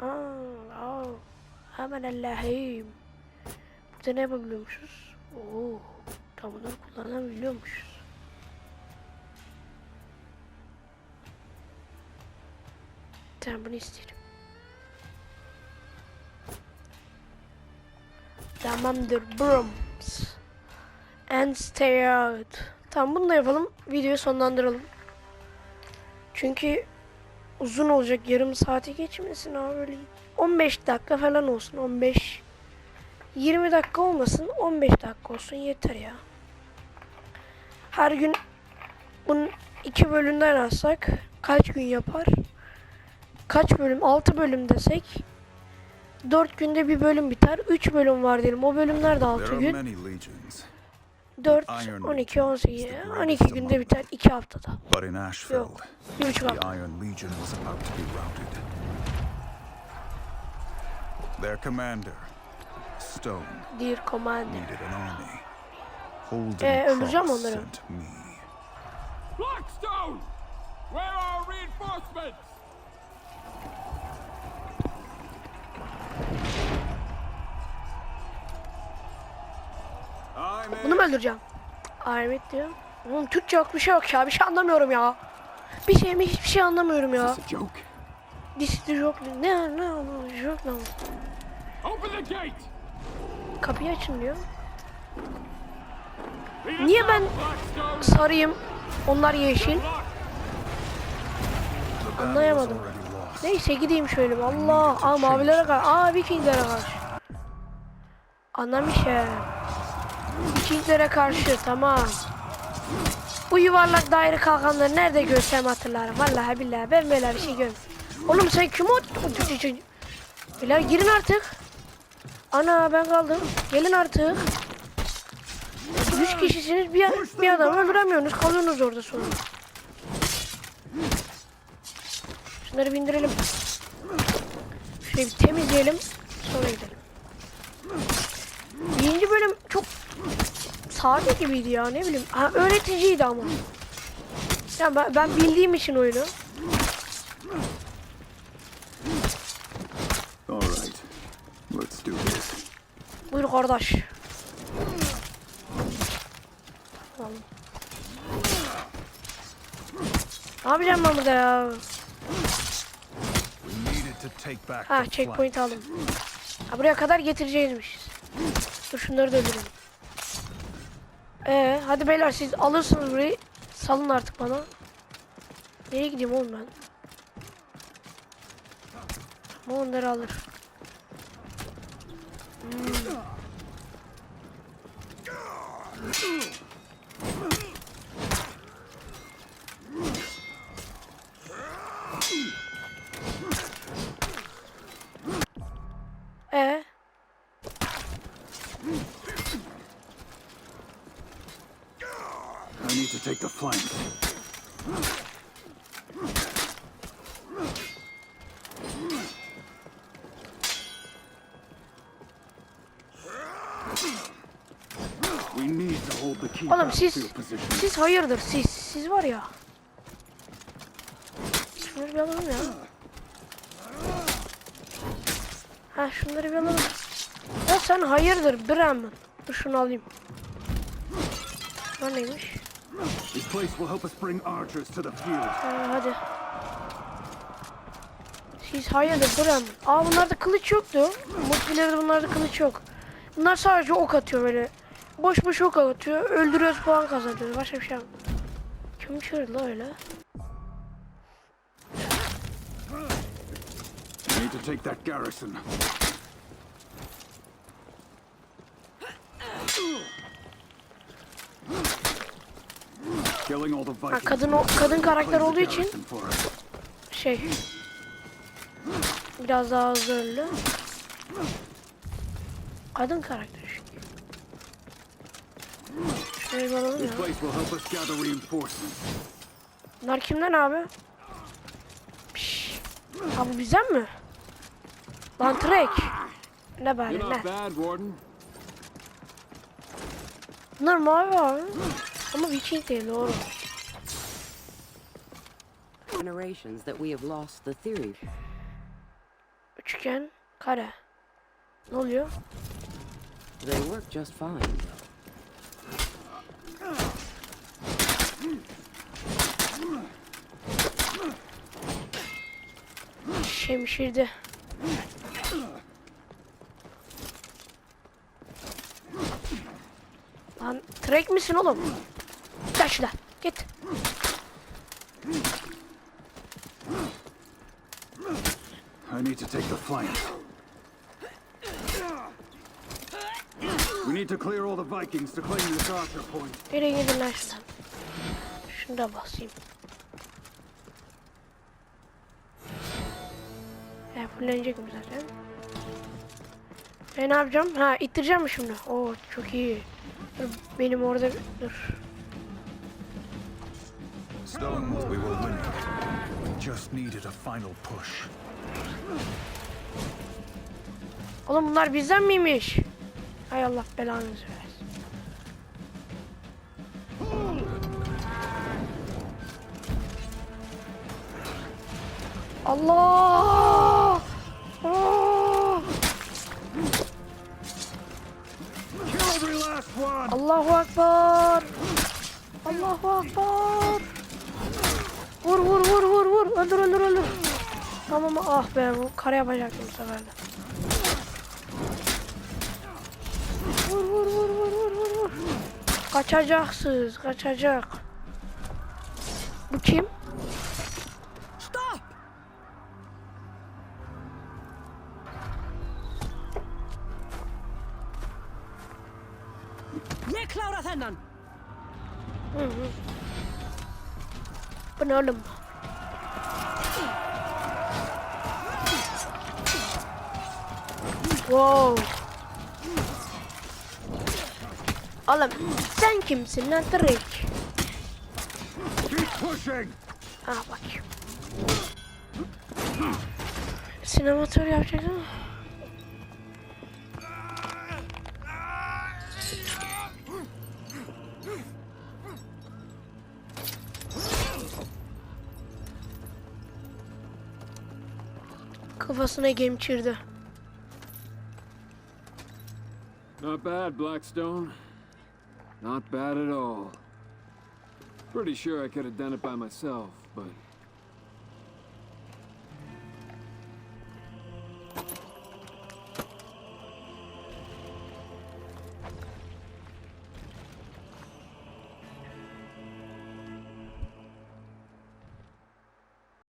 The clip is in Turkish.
Aa. Aman Allah'ım. Burada ne yapabiliyormuşuz? Oo, tam bunları kullanabiliyormuşuz. Tamam bunu isterim. Tamamdır Brooms. And stay out. Tamam bunu da yapalım. Videoyu sonlandıralım. Çünkü uzun olacak. Yarım saate geçmesin abi böyle. 15 dakika falan olsun. 15 20 dakika olmasın. 15 dakika olsun yeter ya. Her gün bunun iki bölümden alsak kaç gün yapar? Kaç bölüm? 6 bölüm desek 4 günde bir bölüm biter. 3 bölüm var diyelim. O bölümler de 6 There are gün. Many legions, 4, 12, 18, 12 günde biter. 2 haftada. but in Ashfield, Bir buçuk the hafta. Iron Legion was about to be routed. Their commander, Stone, Dear Commander. needed an army. Holden Ee, öldüreceğim Cross onları. sent me. Blackstone! Where are reinforcements? Öldüreceğim? Ahmet diyor. Oğlum Türkçe yok bir şey yok ya. Bir şey anlamıyorum ya. Bir şey mi hiçbir şey anlamıyorum ya. It's a joke. This is yok. Ne ne ne yok ne. Open the gate! Kapıyı açın diyor. Niye ben sarıyım? Onlar yeşil. İs Anlayamadım. Neyse gideyim şöyle. Allah. Aa mavilere karşı. Aa Vikinglere karşı. Anlamışım. Vikinglere karşı tamam. Bu yuvarlak daire kalkanları nerede görsem hatırlarım. Vallahi billahi ben böyle bir şey görmedim. Oğlum sen kim o? Beyler girin artık. Ana ben kaldım. Gelin artık. Üç kişisiniz bir, bir adamı öldüremiyorsunuz. Kalıyorsunuz orada sonra. Şunları bindirelim. Şurayı bir temizleyelim. Sonra gidelim. Birinci bölüm çok sade gibiydi ya ne bileyim. Ha, öğreticiydi ama. Ya ben, ben bildiğim için oyunu. All right, let's do this. Buyur kardeş. Tamam. Ne yapacağım ben burada ya? Ha checkpoint aldım. Ha buraya kadar getireceğizmişiz. Dur şunları da öldürelim. Ee, hadi beyler siz alırsınız burayı. Salın artık bana. Nereye gideyim oğlum ben? Ama alır. Hmm. To take the flank. We need to hold the key oğlum siz siz hayırdır siz siz var ya. Şunları bir alalım ya. Ha şunları bir alalım. Ya sen hayırdır Bremen. Dur şunu alayım. Bunlar neymiş? This place will help us bring archers to the field. Ha, hadi. Siz hayırdır Bremen. Aa bunlarda kılıç yoktu. Multilerde bunlarda kılıç yok. Bunlar sadece ok atıyor böyle. Boş boş ok atıyor. Öldürüyoruz puan kazanıyoruz. Başka bir şey yok. Kim çığırdı la öyle? We need to take that garrison. Killing all the Ha, kadın o kadın karakter olduğu için şey biraz daha hızlı öldü. Kadın karakter çünkü. Şurayı alalım ya. Bunlar kimden abi? Piş. Ha bu bizden mi? Lan Trek. Ne bari ne? Bunlar mavi abi. Ama Viking değil doğru. generations that we have lost the theory. Üçgen, kare. Ne oluyor? They work just fine. Şemşirde. Lan trek misin oğlum? Gel şurada. Git. I need to take the flank. We need to clear all the Vikings to claim this Archer point. Nereye lan şuradan? Şunu da basayım. Ya fullenecek mi zaten? Ben ne yapacağım? Ha ittireceğim mi şimdi? Oo çok iyi. Dur, benim orada dur. Stones, we will win. We just needed a final push. Oğlum bunlar bizden miymiş? Hay Allah belanızı versin. Allah! Aa! Kill every last one! Allahu Akbar! Allahu Akbar! Vur vur vur vur vur! Öldür öldür öldür! Tamam ah be bu kare yapacaktım bu sefer de. Vur vur vur vur vur vur vur! Kaçacaksınız kaçacak. Bu kim? Stop! Ég klára þennan! Bu ne oğlum? Wow. Oğlum sen kimsin lan Drake? Keep pushing! Aa bakayım. Sinematör Kafasına gemçirdi. Not bad, Blackstone. Not bad at all. Pretty sure I could have done it by myself, but